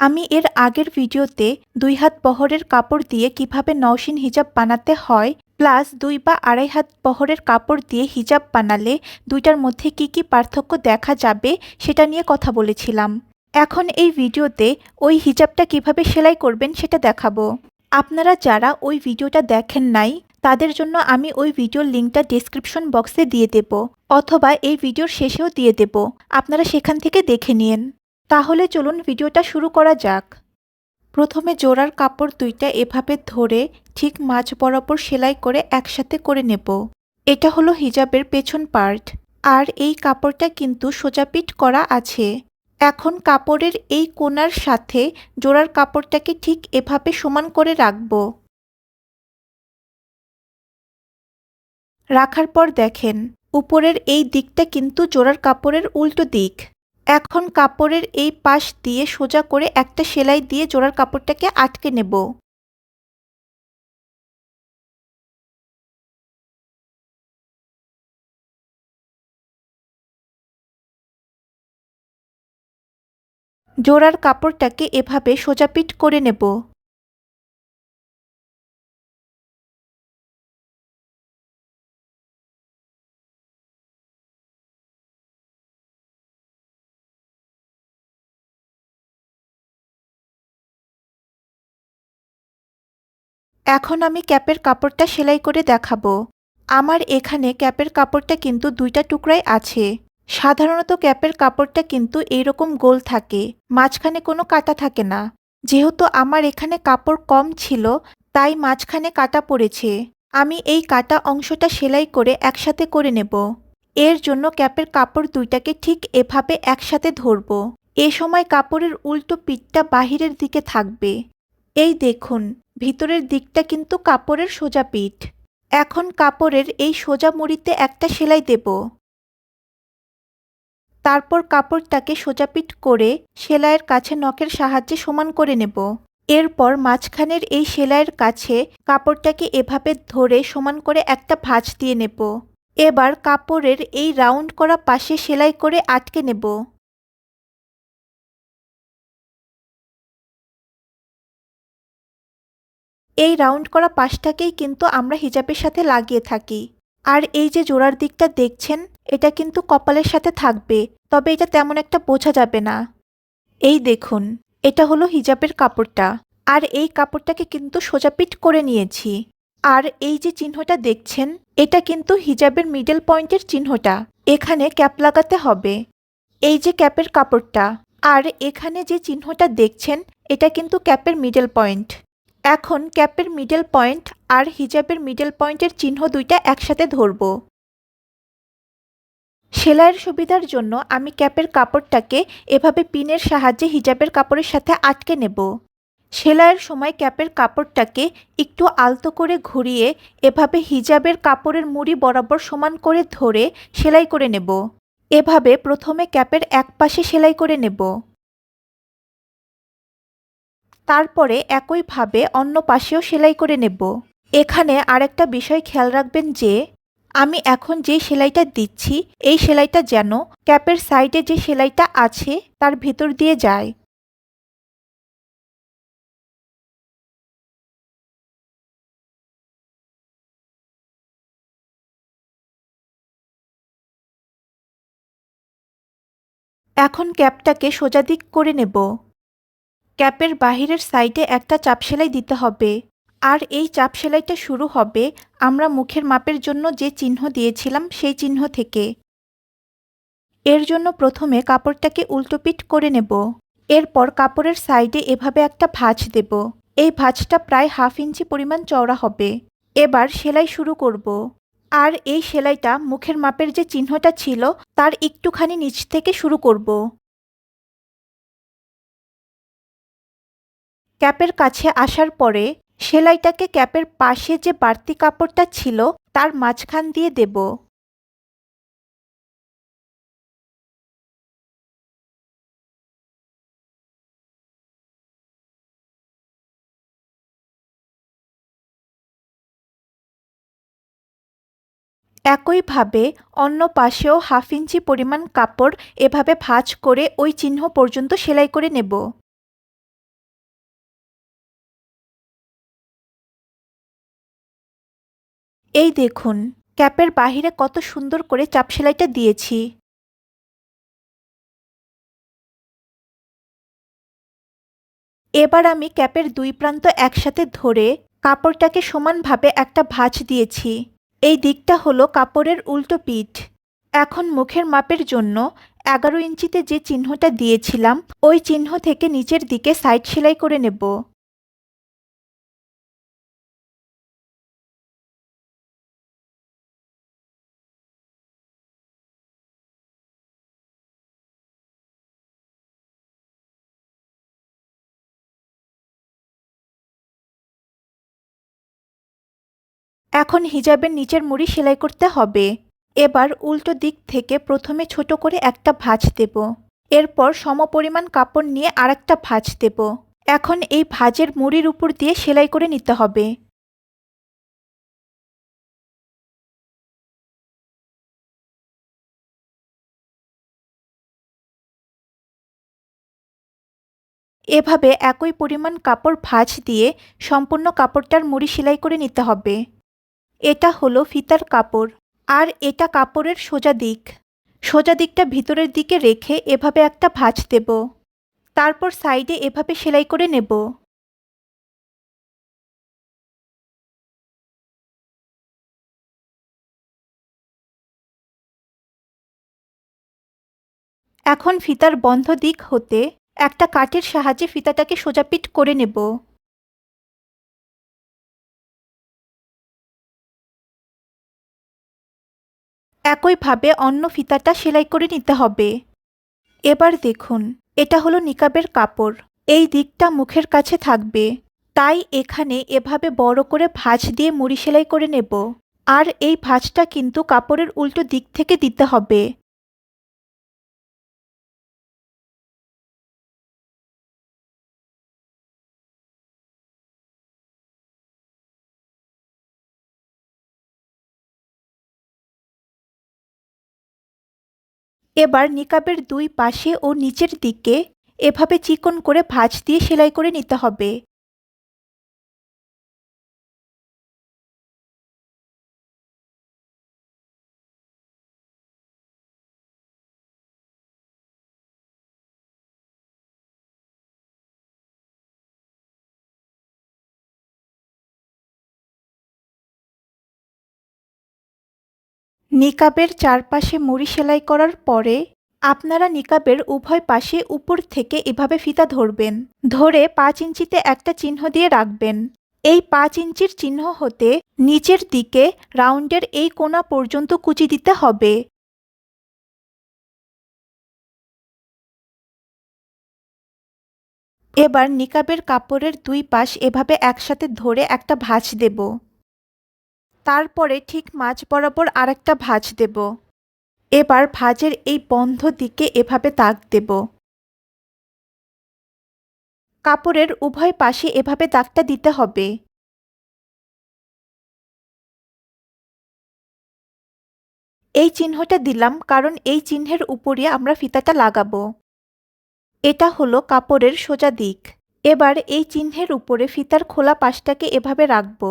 আমি এর আগের ভিডিওতে দুই হাত বহরের কাপড় দিয়ে কীভাবে নওশিন হিজাব বানাতে হয়, প্লাস দুই বা আড়াই হাত বহরের কাপড় দিয়ে হিজাব বানালে দুইটার মধ্যে কি কি পার্থক্য দেখা যাবে সেটা নিয়ে কথা বলেছিলাম। এখন এই ভিডিওতে ওই হিজাবটা কীভাবে সেলাই করবেন সেটা দেখাবো। আপনারা যারা ওই ভিডিওটা দেখেন নাই, তাদের জন্য আমি ওই ভিডিওর লিঙ্কটা ডিসক্রিপশন বক্সে দিয়ে দেব, অথবা এই ভিডিওর শেষেও দিয়ে দেব। আপনারা সেখান থেকে দেখে নিন। তাহলে চলুন ভিডিওটা শুরু করা যাক। প্রথমে জোড়ার কাপড় দুইটা এভাবে ধরে ঠিক মাঝ বরাবর সেলাই করে একসাথে করে নেব। এটা হলো হিজাবের পেছন পার্ট। আর এই কাপড়টা কিন্তু সোজাপিট করা আছে। এখন কাপড়ের এই কোণার সাথে জোড়ার কাপড়টাকে ঠিক এভাবে সমান করে রাখব। রাখার পর দেখেন, উপরের এই দিকটা কিন্তু জোড়ার কাপড়ের উল্টো দিক। এখন কাপড়ের এই পাশ দিয়ে সোজা করে একটা সেলাই দিয়ে জোড়ার কাপড়টাকে আটকে নেব। জোড়ার কাপড়টাকে এভাবে সোজাপিট করে নেব। এখন আমি ক্যাপের কাপড়টা সেলাই করে দেখাবো। আমার এখানে ক্যাপের কাপড়টা কিন্তু দুইটা টুকরাই আছে। সাধারণত ক্যাপের কাপড়টা কিন্তু এইরকম গোল থাকে, মাঝখানে কোনো কাটা থাকে না। যেহেতু আমার এখানে কাপড় কম ছিল, তাই মাঝখানে কাটা পড়েছে। আমি এই কাটা অংশটা সেলাই করে একসাথে করে নেব। এর জন্য ক্যাপের কাপড় দুইটাকে ঠিক এভাবে একসাথে ধরব। এ সময় কাপড়ের উল্টো পিঠটা বাহিরের দিকে থাকবে। এই দেখুন ভিতরের দিকটা কিন্তু কাপড়ের সোজা পিঠ। এখন কাপড়ের এই সোজা মুড়িতে একটা সেলাই দেব। তারপর কাপড়টাকে সোজাপিট করে সেলাইয়ের কাছে নখের সাহায্যে সমান করে নেব। এরপর মাঝখানের এই সেলাইয়ের কাছে কাপড়টাকে এভাবে ধরে সমান করে একটা ভাঁজ দিয়ে নেব। এবার কাপড়ের এই রাউন্ড করা পাশে সেলাই করে আটকে নেব। এই রাউন্ড করা পাশটাকেই কিন্তু আমরা হিজাবের সাথে লাগিয়ে থাকি। আর এই যে জোড়ার দিকটা দেখছেন, এটা কিন্তু কপালের সাথে থাকবে, তবে এটা তেমন একটা বোঝা যাবে না। এই দেখুন, এটা হলো হিজাবের কাপড়টা। আর এই কাপড়টাকে কিন্তু সোজাপিট করে নিয়েছি। আর এই যে চিহ্নটা দেখছেন, এটা কিন্তু হিজাবের মিডল পয়েন্টের চিহ্নটা। এখানে ক্যাপ লাগাতে হবে। এই যে ক্যাপের কাপড়টা। আর এখানে যে চিহ্নটা দেখছেন, এটা কিন্তু ক্যাপের মিডল পয়েন্ট। এখন ক্যাপের মিডল পয়েন্ট আর হিজাবের মিডল পয়েন্টের চিহ্ন দুইটা একসাথে ধরব। সেলাইয়ের সুবিধার জন্য আমি ক্যাপের কাপড়টাকে এভাবে পিনের সাহায্যে হিজাবের কাপড়ের সাথে আটকে নেব। সেলাইয়ের সময় ক্যাপের কাপড়টাকে একটু আলতো করে ঘুরিয়ে এভাবে হিজাবের কাপড়ের মুড়ি বরাবর সমান করে ধরে সেলাই করে নেব। এভাবে প্রথমে ক্যাপের এক পাশে সেলাই করে নেব। তারপরে একইভাবে অন্য পাশেও সেলাই করে নেব। এখানে আরেকটা বিষয় খেয়াল রাখবেন যে, আমি এখন যে সেলাইটা দিচ্ছি, এই সেলাইটা যেন ক্যাপের সাইডে যে সেলাইটা আছে, তার ভেতর দিয়ে যায়। এখন ক্যাপটাকে সোজা দিক করে নেব। ক্যাপের বাহিরের সাইডে একটা চাপ সেলাই দিতে হবে। আর এই চাপ সেলাইটা শুরু হবে আমরা মুখের মাপের জন্য যে চিহ্ন দিয়েছিলাম সেই চিহ্ন থেকে। এর জন্য প্রথমে কাপড়টাকে উল্টোপিট করে নেব। এরপর কাপড়ের সাইডে এভাবে একটা ভাঁজ দেব। এই ভাঁজটা প্রায় হাফ ইঞ্চি পরিমাণ চওড়া হবে। এবার সেলাই শুরু করব। আর এই সেলাইটা মুখের মাপের যে চিহ্নটা ছিল তার একটুখানি নিচ থেকে শুরু করব। ক্যাপের কাছে আসার পরে সেলাইটাকে ক্যাপের পাশে যে বাড়তি কাপড়টা ছিল তার মাঝখান দিয়ে দেব। একইভাবে অন্য পাশেও হাফ ইঞ্চি পরিমাণ কাপড় এভাবে ভাঁজ করে ওই চিহ্ন পর্যন্ত সেলাই করে নেব। এই দেখুন, ক্যাপের বাহিরে কত সুন্দর করে চাপ সেলাইটা দিয়েছি। এবার আমি ক্যাপের দুই প্রান্ত একসাথে ধরে কাপড়টাকে সমানভাবে একটা ভাঁজ দিয়েছি। এই দিকটা হলো কাপড়ের উল্টো পিঠ। এখন মুখের মাপের জন্য এগারো ইঞ্চিতে যে চিহ্নটা দিয়েছিলাম, ওই চিহ্ন থেকে নিচের দিকে সাইড সেলাই করে নেব। এখন হিজাবের নিচের মুড়ি সেলাই করতে হবে। এবার উল্টো দিক থেকে প্রথমে ছোট করে একটা ভাঁজ দেব। এরপর সমপরিমাণ কাপড় নিয়ে আরেকটা ভাঁজ দেব। এখন এই ভাঁজের মুড়ির উপর দিয়ে সেলাই করে নিতে হবে। এভাবে একই পরিমাণ কাপড় ভাঁজ দিয়ে সম্পূর্ণ কাপড়টার মুড়ি সেলাই করে নিতে হবে। এটা হলো ফিতার কাপড়। আর এটা কাপড়ের সোজা দিক। সোজা দিকটা ভিতরের দিকে রেখে এভাবে একটা ভাঁজ দেব। তারপর সাইডে এভাবে সেলাই করে নেব। এখন ফিতার বন্ধ দিক হতে একটা কাঠের সাহায্যে ফিতাটাকে সোজাপিট করে নেব। একইভাবে অন্য ফিতাটা সেলাই করে নিতে হবে। এবার দেখুন, এটা হলো নিকাবের কাপড়। এই দিকটা মুখের কাছে থাকবে। তাই এখানে এভাবে বড় করে ভাঁজ দিয়ে মুড়ি সেলাই করে নেব। আর এই ভাঁজটা কিন্তু কাপড়ের উল্টো দিক থেকে দিতে হবে। এবার নিকাবের দুই পাশে ও নিচের দিকে এভাবে চিকন করে ভাঁজ দিয়ে সেলাই করে নিতে হবে। নিকাবের চারপাশে মুড়ি সেলাই করার পরে আপনারা নিকাবের উভয় পাশে উপর থেকে এভাবে ফিতা ধরবেন। ধরে পাঁচ ইঞ্চিতে একটা চিহ্ন দিয়ে রাখবেন। এই পাঁচ ইঞ্চির চিহ্ন হতে নিচের দিকে রাউন্ডের এই কোণা পর্যন্ত কুচি দিতে হবে। এবার নিকাবের কাপড়ের দুই পাশ এভাবে একসাথে ধরে একটা ভাঁজ দেব। তারপরে ঠিক মাঝ বরাবর আরেকটা ভাঁজ দেব। এবার ভাঁজের এই বন্ধ দিকে এভাবে দাগ দেব। কাপড়ের উভয় পাশে এভাবে দাগটা দিতে হবে। এই চিহ্নটা দিলাম কারণ এই চিহ্নের উপরে আমরা ফিতাটা লাগাবো। এটা হলো কাপড়ের সোজা দিক। এবার এই চিহ্নের উপরে ফিতার খোলা পাশটাকে এভাবে রাখব।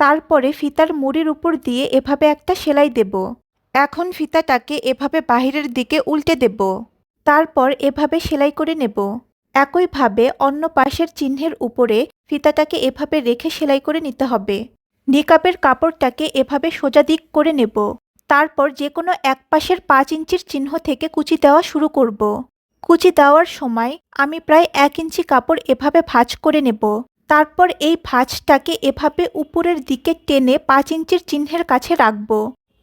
তারপরে ফিতার মুড়ির উপর দিয়ে এভাবে একটা সেলাই দেব। এখন ফিতাটাকে এভাবে বাহিরের দিকে উল্টে দেব। তারপর এভাবে সেলাই করে নেব। একইভাবে অন্য পাশের চিহ্নের উপরে ফিতাটাকে এভাবে রেখে সেলাই করে নিতে হবে। নিকাপের কাপড়টাকে এভাবে সোজা দিক করে নেব। তারপর যে কোনো এক পাশের পাঁচ ইঞ্চির চিহ্ন থেকে কুচি দেওয়া শুরু করব। কুচি দেওয়ার সময় আমি প্রায় এক ইঞ্চি কাপড় এভাবে ভাঁজ করে নেব। তারপর এই ভাঁজটাকে এভাবে উপরের দিকে টেনে পাঁচ ইঞ্চির চিহ্নের কাছে রাখব।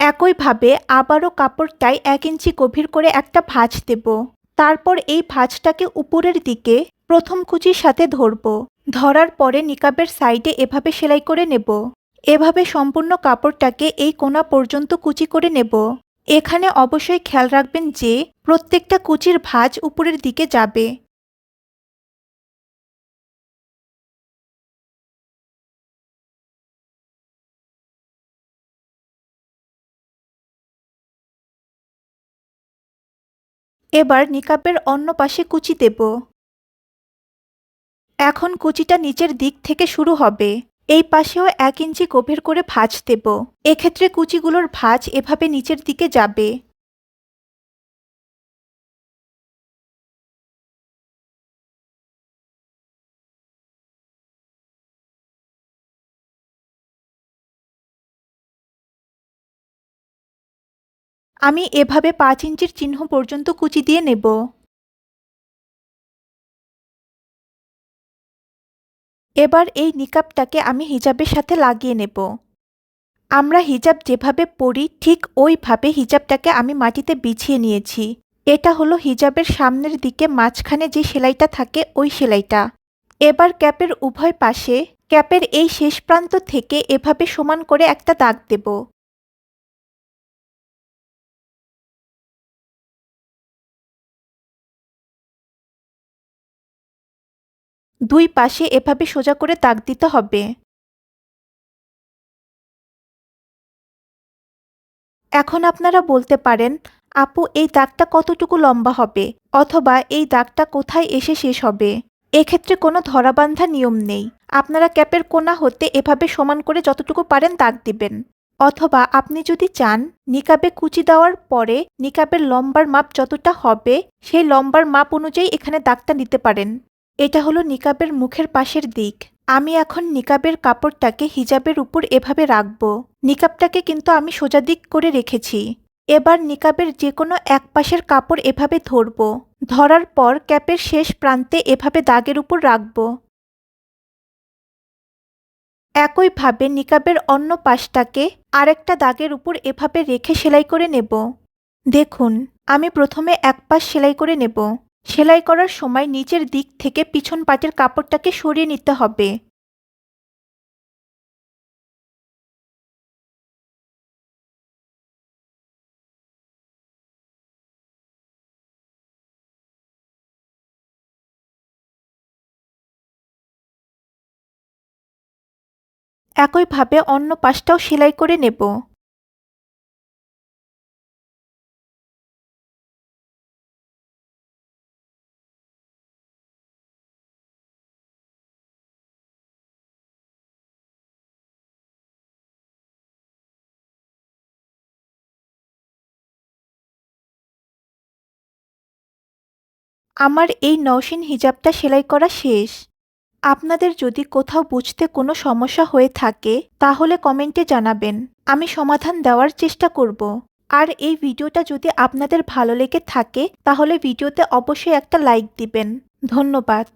একইভাবে আবারও কাপড়টায় এক ইঞ্চি গভীর করে একটা ভাঁজ দেব। তারপর এই ভাঁজটাকে উপরের দিকে প্রথম কুচির সাথে ধরব। ধরার পরে নিকাবের সাইডে এভাবে সেলাই করে নেব। এভাবে সম্পূর্ণ কাপড়টাকে এই কোনা পর্যন্ত কুচি করে নেব। এখানে অবশ্যই খেয়াল রাখবেন যে প্রত্যেকটা কুচির ভাঁজ উপরের দিকে যাবে। এবার নিকাপের অন্য পাশে কুচি দেব। এখন কুচিটা নিচের দিক থেকে শুরু হবে। এই পাশেও এক ইঞ্চি গভীর করে ভাঁজ দেব। এক্ষেত্রে কুচিগুলোর ভাঁজ এভাবে নিচের দিকে যাবে। আমি এভাবে পাঁচ ইঞ্চির চিহ্ন পর্যন্ত কুচি দিয়ে নেব। এবার এই নিকাবটাকে আমি হিজাবের সাথে লাগিয়ে নেব। আমরা হিজাব যেভাবে পরি, ঠিক ওইভাবে হিজাবটাকে আমি মাটিতে বিছিয়ে নিয়েছি। এটা হলো হিজাবের সামনের দিকে মাঝখানে যে সেলাইটা থাকে, ওই সেলাইটা। এবার ক্যাপের উভয় পাশে, ক্যাপের এই শেষ প্রান্ত থেকে এভাবে সমান করে একটা দাগ দেব। দুই পাশে এভাবে সোজা করে দাগ দিতে হবে। এখন আপনারা বলতে পারেন, আপু, এই দাগটা কতটুকু লম্বা হবে? অথবা এই দাগটা কোথায় এসে শেষ হবে? এক্ষেত্রে কোনো ধরাবান্ধা নিয়ম নেই। আপনারা ক্যাপের কোনা হতে এভাবে সমান করে যতটুকু পারেন দাগ দিবেন। অথবা আপনি যদি চান, নিকাবে কুচি দেওয়ার পরে নিকাবের লম্বার মাপ যতটা হবে, সেই লম্বার মাপ অনুযায়ী এখানে দাগটা নিতে পারেন। এটা হলো নিকাবের মুখের পাশের দিক। আমি এখন নিকাবের কাপড়টাকে হিজাবের উপর এভাবে রাখব। নিকাবটাকে কিন্তু আমি সোজা দিক করে রেখেছি। এবার নিকাবের যে কোনো এক পাশের কাপড় এভাবে ধরব। ধরার পর ক্যাপের শেষ প্রান্তে এভাবে দাগের উপর রাখব। একইভাবে নিকাবের অন্য পাশটাকে আরেকটা দাগের উপর এভাবে রেখে সেলাই করে নেব। দেখুন, আমি প্রথমে এক পাশ সেলাই করে নেব। সেলাই করার সময় নিচের দিক থেকে পিছন পাটের কাপড়টাকে সরিয়ে নিতে হবে। একইভাবে অন্য পাশটাও সেলাই করে নেব। আমার এই নৌসিন হিজাবটা সেলাই করা শেষ। আপনাদের যদি কোথাও বুঝতে কোনো সমস্যা হয়ে থাকে, তাহলে কমেন্টে জানাবেন। আমি সমাধান দেওয়ার চেষ্টা করব। আর এই ভিডিওটা যদি আপনাদের ভালো লেগে থাকে, তাহলে ভিডিওতে অবশ্যই একটা লাইক দিবেন। ধন্যবাদ।